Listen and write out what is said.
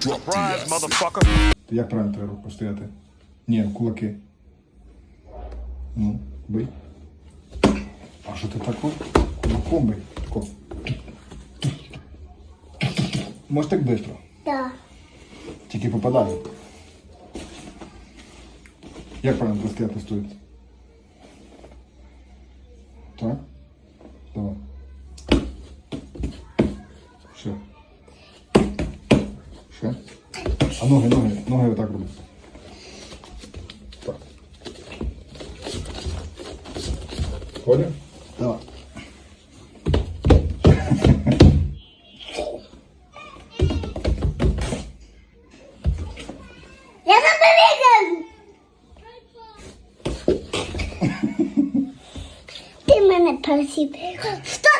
Surprise, motherfucker. Як правильно треба руку стояти? Ні, в кулаки. Ну, бий. А що ти такой? Кулаком бий. Тако. Може так швидко. Да. Тільки попадає. Як правильно треба стояти стоїть? Так? Давай. Ще. Ще. А ноги, ноги, ноги отак роби. Так. Понял? Давай. Я тебе видел. Ти мене просив. Знав?